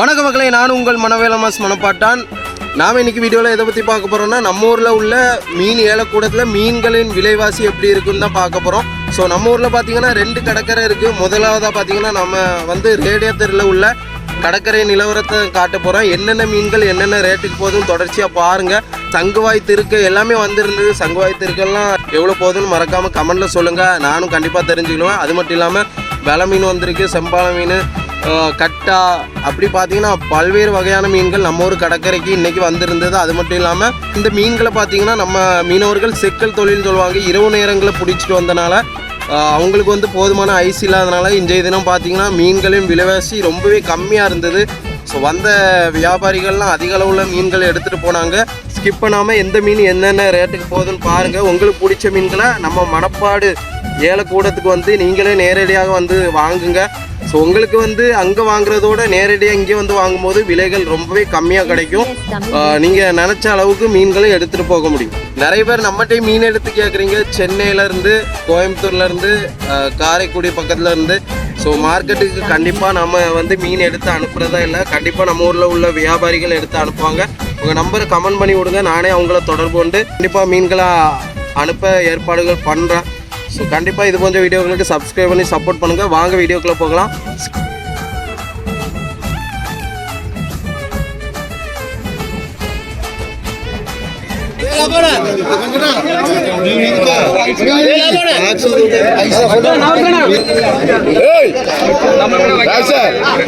வணக்க மக்களே நான் உங்கள் மனவேலமாஸ் மனப்பாட்டான். நாம் இன்னைக்கு வீடியோவில் எதை பற்றி பார்க்க போகிறோம்னா நம்ம ஊரில் உள்ள மீன் ஏலக்கூடத்தில் மீன்களின் விலைவாசி எப்படி இருக்குன்னு தான் பார்க்க போகிறோம் ஸோ நம்ம ஊரில் பார்த்தீங்கன்னா ரெண்டு கடற்கரை இருக்குது முதலாவதாக பார்த்தீங்கன்னா நம்ம வந்து ரேடியோ தெருவில் உள்ள கடற்கரை நிலவரத்தை காட்ட போகிறோம் என்னென்ன மீன்கள் என்னென்ன ரேட்டுக்கு போகுதுன்னு தொடர்ச்சியாக பாருங்கள் சங்குவாய் திருக்கு எல்லாமே வந்திருந்தது. சங்குவாய் திருக்கெல்லாம் எவ்வளோ போகுதுன்னு மறக்காமல் கமெண்டில் சொல்லுங்கள் நானும் கண்டிப்பாக தெரிஞ்சுக்கிடுவேன். அது மட்டும் இல்லாமல் வெலை மீன் வந்திருக்கு செம்பால மீன் கட்டா அப்படி பார்த்தீங்கன்னா பல்வேறு வகையான மீன்கள் நம்ம ஊர் கடற்கரைக்கு இன்னைக்கு வந்திருந்தது. அது மட்டும் இல்லாமல் இந்த மீன்களை பார்த்தீங்கன்னா நம்ம மீனவர்கள் செக்கல் தொழில்னு சொல்லுவாங்க. இரவு நேரங்களில் பிடிச்சிட்டு வந்தனால அவங்களுக்கு வந்து போதுமான ஐஸ் இல்லாதனால இன்றைய தினம் பார்த்தீங்கன்னா மீன்களின் விலைவாசி ரொம்பவே கம்மியாக இருந்தது. ஸோ வந்த வியாபாரிகள்லாம் அதிக அளவில் மீன்கள் எடுத்துகிட்டு போனாங்க. ஸ்கிப் பண்ணாமல் எந்த மீன் என்னென்ன ரேட்டுக்கு போகுதுன்னு பாருங்கள் உங்களுக்கு பிடிச்ச மீன்களை நம்ம மணப்பாடு ஏலக்கூடத்துக்கு வந்து நீங்களே நேரடியாக வந்து வாங்குங்க. ஸோ உங்களுக்கு வந்து அங்கே வாங்குறதோட நேரடியாக இங்கே வந்து வாங்கும்போது விலைகள் ரொம்பவே கம்மியாக கிடைக்கும். நீங்கள் நினச்ச அளவுக்கு மீன்களை எடுத்துகிட்டு போக முடியும். நிறைய பேர் நம்மகிட்டே மீன் எடுத்து கேட்குறீங்க சென்னையிலேருந்து கோயம்புத்தூர்லேருந்து காரைக்குடி பக்கத்துல இருந்து. ஸோ மார்க்கெட்டுக்கு கண்டிப்பாக நம்ம வந்து மீன் எடுத்து அனுப்புறதா இல்லை. கண்டிப்பாக நம்ம ஊரில் உள்ள வியாபாரிகள் எடுத்து அனுப்புவாங்க. உங்கள் நம்பரை கமெண்ட் பண்ணி விடுங்க. நானே அவங்கள தொடர்பு கொண்டு கண்டிப்பாக மீன்களை அனுப்ப ஏற்பாடுகள் பண்ணுறேன் ஸோ கண்டிப்பாக இது போன்ற வீடியோக்களுக்கு சப்ஸ்கிரைப் பண்ணி சப்போர்ட் பண்ணுங்கள் வாங்க வீடியோக்குள்ளே போகலாம்.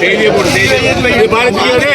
தேதியை போடு. தேதியை இது பாரு தீயோடே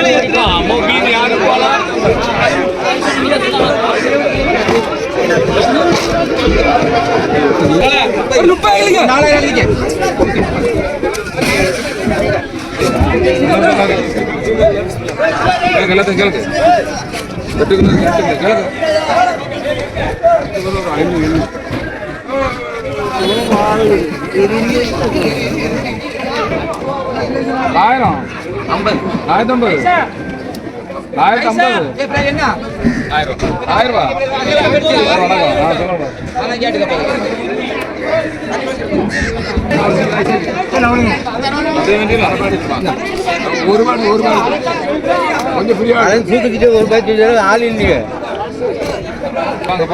எண்பத்தஞ்சு நூத்தி தொண்ணூத்தஞ்சு பாரு தொண்ணூத்தஞ்சு ஆயிரம். ஆயிரத்தி ஐம்பது ஆயிரத்தி ஐம்பது ஆயிரம் ரூபா வணக்கம் ஆ, சொல்லுங்க. ஒரு ரூபாய் ஒரு ரூபாய் கொஞ்சம் ஃப்ரீயா தூக்கிட்டு ஒரு பத்து ஆள் இல்லையே. வாங்க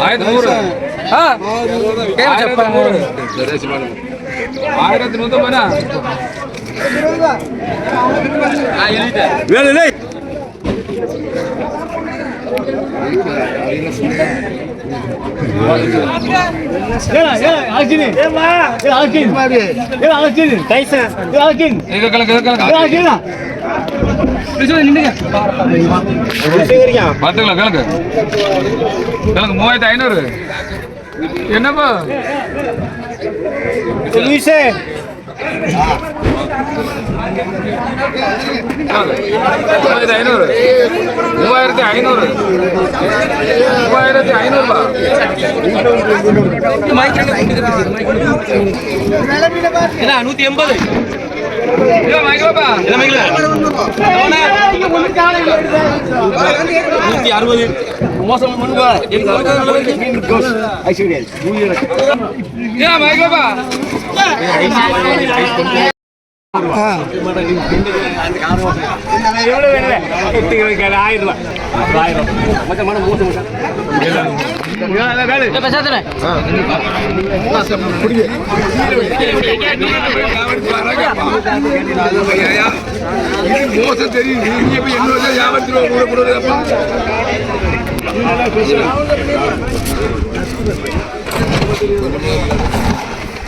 ஆயிரத்தி நூறு ஆ ஆயிரத்தி நூறு ஆயிரத்தி நூத்தம்பதுனா இது கலக்கு இது கலக்கு பார்த்துக்கலாம் கிழக்கு கிழக்கு மூவாயிரத்தி ஐநூறு என்னப்பா மூவாயிரத்தி ஐநூறு மூவாயிரத்தி ஐநூறு மூவாயிரத்தி ஐநூறுபா நூற்றி எண்பது வாங்கிக்கலாப்பா நூற்றி அறுபது மோசம் ஏன் வாங்கிக்கலாப்பா மோசம் தெரியும் நீங்க போய் கூட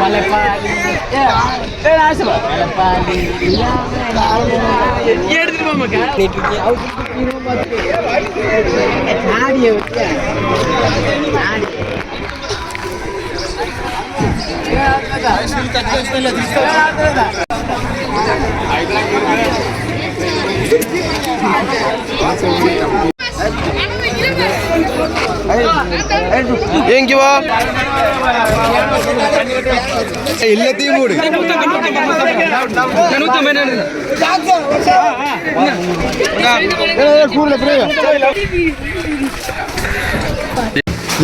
வலைப்பாடி வலைப்பாடி எடுத்துட்டு போமாக்கா ஆடிய ஏங்கி வா எல்லாத்தையும் மூடு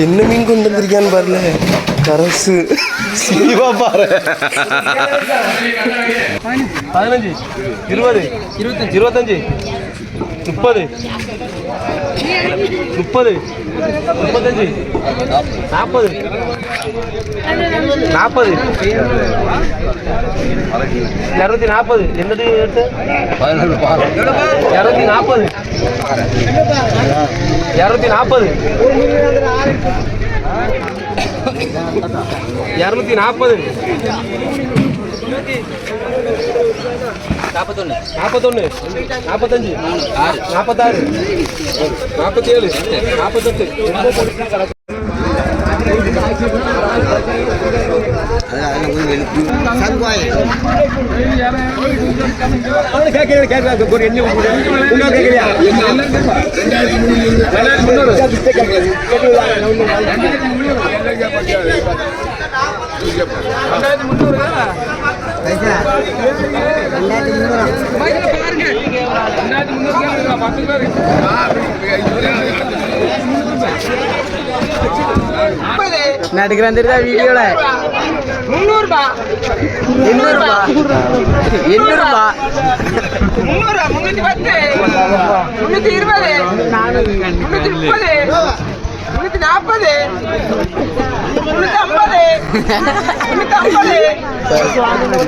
என்ன மீன் கொண்டு வந்திருக்கான்னு பாருல கரசு சிவா பாரு பதினஞ்சு இருபது இருபத்தஞ்சு இருபத்தஞ்சு முப்பது முப்பது. முப்பத்தஞ்சு. நாற்பது. நாற்பது. இரநூத்தி நாற்பது. என்னது எடுத்து? இரநூத்தி நாற்பது. இரநூத்தி நாற்பது. இரநூத்தி நாற்பது. நாற்பத்தொன்று நாற்பத்தொன்று நாற்பத்தஞ்சு நாற்பத்தாறு நாற்பத்தேழு நாற்பத்தெட்டு நடுக்கிறான் தெரியுதா வீடியோல? முந்நூறுபா. எண்ணூறுபா. எண்ணூறுபா. முந்நூறு முன்னூத்தி பத்து. முன்னூத்தி இருபது. முன்னூத்தி முப்பது. நாற்பது ஐம்பது.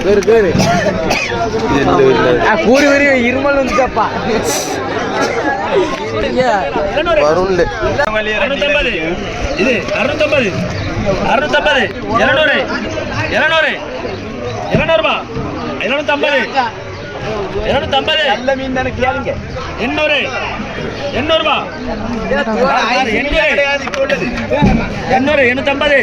பேரு வரையும் இருமல் வந்துட்டாப்பா அறுநூத்தம்பது. இது அறுநூத்தம்பது. அறுநூத்தம்பது. இருநூறு. இருநூறு. இருநூறுபா. இருநூத்தம்பது. இருநூத்தம்பது. நல்ல மீன் தானே கேளுங்க எண்ணூறு எண்ணூறுபா எண்ணூறு எண்ணூத்தம்பது.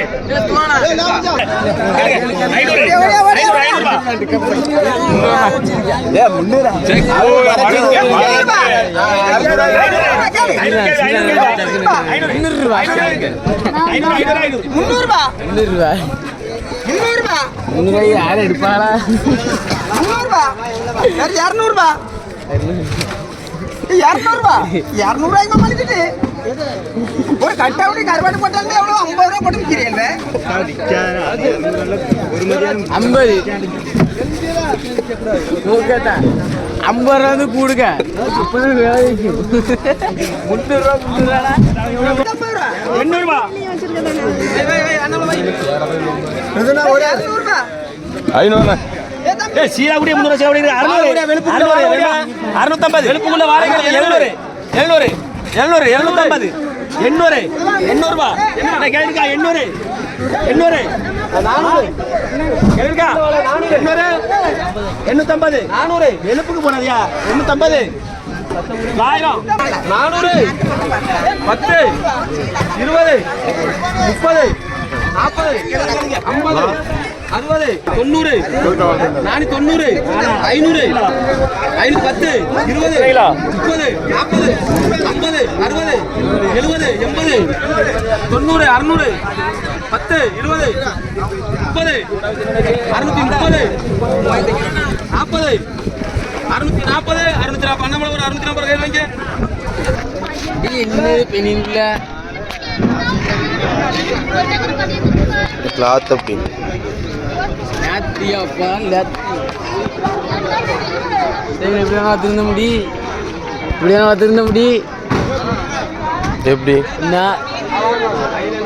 முந்நூறுபா முந்நூறுபா முந்நூறுபா யாரும் எடுப்பாளா முந்நூறுபா இரநூறுபா இரநூறுபா இரநூறுவாய்க்கு மலிச்சிட்டு ஒரு கட்டாவுடி கருவாடு போட்டாலே எவ்வளோ ஐம்பது ரூபா போட்டு விற்கிறீங்க ஐம்பது. ஐம்பது ரூபா வந்து கூடுங்க. முந்நூறு ரூபா. முந்நூறு ரூபா. ஐநூறு சீராகுடி முந்நூறு சீராகுடி அறுநூறு. அறுநூத்தம்பது. வெளுப்புக்குள்ள வாழைகள் எழுநூறு எழுநூறு எழுநூறு எழுநூத்தம்பது எண்ணூறு எண்ணூறுபா கேளுக்கா எண்ணூறு. எண்ணூறு. நானூறு. கேளுக்கா. எண்ணூறு. எண்ணூத்தம்பது. நானூறு. வெளுப்புக்கு போனதியா? எண்ணூத்தம்பது. ஆயிரம். நானூறு. பத்து. இருபது. முப்பது. நாற்பது. ஐம்பது. அறுபது. தொண்ணூறு. நானூத்தி தொண்ணூறு. ஐநூறு. ஐநூத்தி பத்து. இருபது. முப்பது. நாற்பது ஐம்பது. அறுபது. எழுபது. எண்பது. தொண்ணூறு. அறுநூறு. பத்து. இருபது. முப்பது. அறுநூத்தி முப்பது. நாற்பது அறுநூத்தி நாற்பது அறுநூத்தி நாற்பது அண்ணாமலை ஒரு அறுநூத்தி நாற்பது கையில் வைங்க இன்னும் பெண்ணில் கிளாத் அப்படின்னு திருந்த முடி இப்படியா திருந்த முடி எப்படி என்ன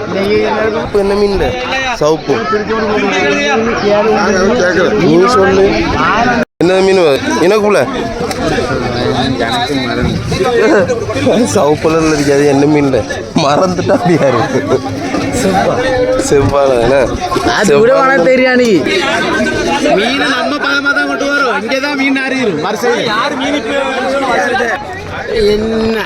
இன்னைக்கு எல்லாருக்கும் இப்போ என்ன மீன் சவுப்பு நீ சொல்லு என்ன மீன் எனக்குள்ள சவுப்புல இருக்காது என்ன மீன்ல மறந்துட்டா அப்படியா இருக்கு செவ்வாழை என்ன? அது கூட செவ்வாழை. உனக்கு தெரியா நீ மீன் நம்ம பக்கமா தான் கொண்டு வரோம். இங்கே தான் மீன் அறியும் மறுசைடு யார் மீன் என்ன?